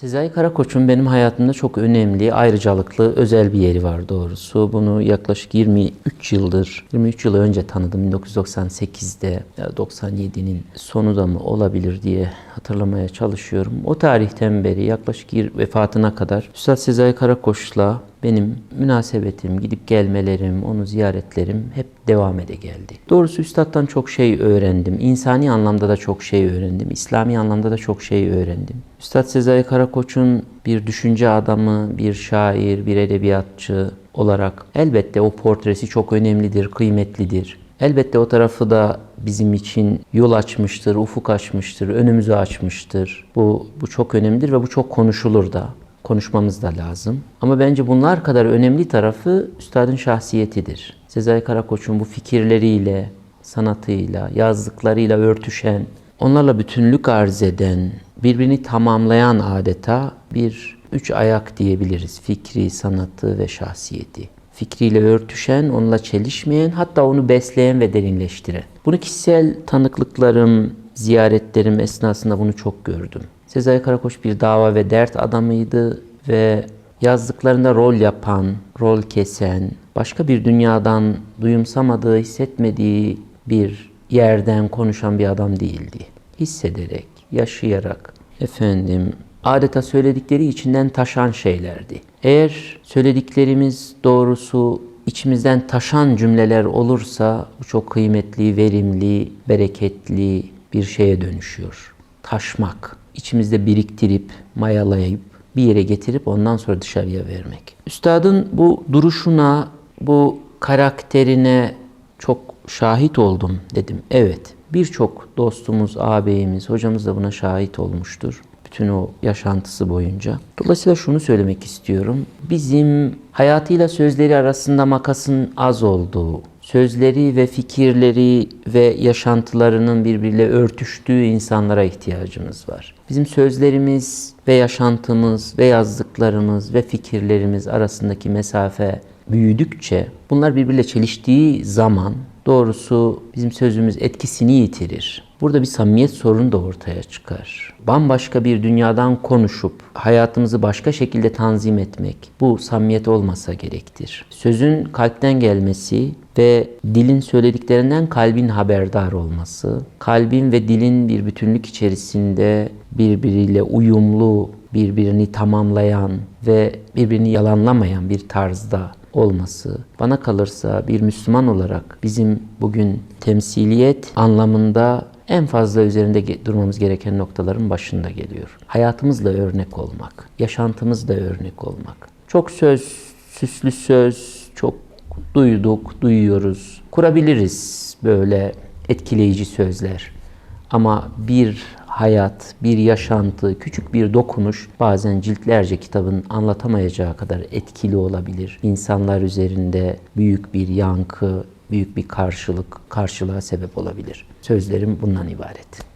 Sezai Karakoç'un benim hayatımda çok önemli, ayrıcalıklı, özel bir yeri var doğrusu. Bunu yaklaşık 23 yıldır, 23 yıl önce tanıdım. 1998'de, ya 97'nin sonu da mı olabilir diye hatırlamaya çalışıyorum. O tarihten beri yaklaşık yir- vefatına kadar Üstad Sezai Karakoç'la benim münasebetim, gidip gelmelerim, onu ziyaretlerim hep devam ede geldi. Doğrusu Üstad'dan çok şey öğrendim. İnsani anlamda da çok şey öğrendim. İslami anlamda da çok şey öğrendim. Üstad Sezai Karakoç'un bir düşünce adamı, bir şair, bir edebiyatçı olarak elbette o portresi çok önemlidir, kıymetlidir. Elbette o tarafı da bizim için yol açmıştır, ufuk açmıştır, önümüzü açmıştır. Bu, bu çok önemlidir ve bu çok konuşulur da konuşmamız da lazım. Ama bence bunlar kadar önemli tarafı üstadın şahsiyetidir. Sezai Karakoç'un bu fikirleriyle, sanatıyla, yazdıklarıyla örtüşen, onlarla bütünlük arz eden, birbirini tamamlayan adeta bir üç ayak diyebiliriz. Fikri, sanatı ve şahsiyeti. Fikriyle örtüşen, onunla çelişmeyen, hatta onu besleyen ve derinleştiren. Bunu kişisel tanıklıklarım, ziyaretlerim esnasında bunu çok gördüm. Sezai Karakoç bir dava ve dert adamıydı ve yazdıklarında rol yapan, rol kesen, başka bir dünyadan duyumsamadığı, hissetmediği bir yerden konuşan bir adam değildi. Hissederek, yaşayarak, efendim, adeta söyledikleri içinden taşan şeylerdi. Eğer söylediklerimiz doğrusu içimizden taşan cümleler olursa bu çok kıymetli, verimli, bereketli bir şeye dönüşüyor. Taşmak, içimizde biriktirip, mayalayıp, bir yere getirip ondan sonra dışarıya vermek. Üstadın bu duruşuna, bu karakterine çok şahit oldum dedim. Evet, birçok dostumuz, ağabeyimiz, hocamız da buna şahit olmuştur. Bütün o yaşantısı boyunca. Dolayısıyla şunu söylemek istiyorum. Bizim hayatıyla sözleri arasında makasın az olduğu, sözleri ve fikirleri ve yaşantılarının birbiriyle örtüştüğü insanlara ihtiyacımız var. Bizim sözlerimiz ve yaşantımız ve yazdıklarımız ve fikirlerimiz arasındaki mesafe büyüdükçe bunlar birbiriyle çeliştiği zaman doğrusu bizim sözümüz etkisini yitirir. Burada bir samimiyet sorunu da ortaya çıkar. Bambaşka bir dünyadan konuşup hayatımızı başka şekilde tanzim etmek bu samimiyet olmasa gerektir. Sözün kalpten gelmesi ve dilin söylediklerinden kalbin haberdar olması, kalbin ve dilin bir bütünlük içerisinde birbiriyle uyumlu, birbirini tamamlayan ve birbirini yalanlamayan bir tarzda olması bana kalırsa bir Müslüman olarak bizim bugün temsiliyet anlamında en fazla üzerinde durmamız gereken noktaların başında geliyor. Hayatımızla örnek olmak, yaşantımızla örnek olmak. Çok söz, süslü söz, çok duyduk, duyuyoruz. Kurabiliriz böyle etkileyici sözler. Ama bir hayat, bir yaşantı, küçük bir dokunuş bazen ciltlerce kitabın anlatamayacağı kadar etkili olabilir. İnsanlar üzerinde büyük bir yankı, büyük bir karşılık, karşılığa sebep olabilir. Sözlerim bundan ibaret.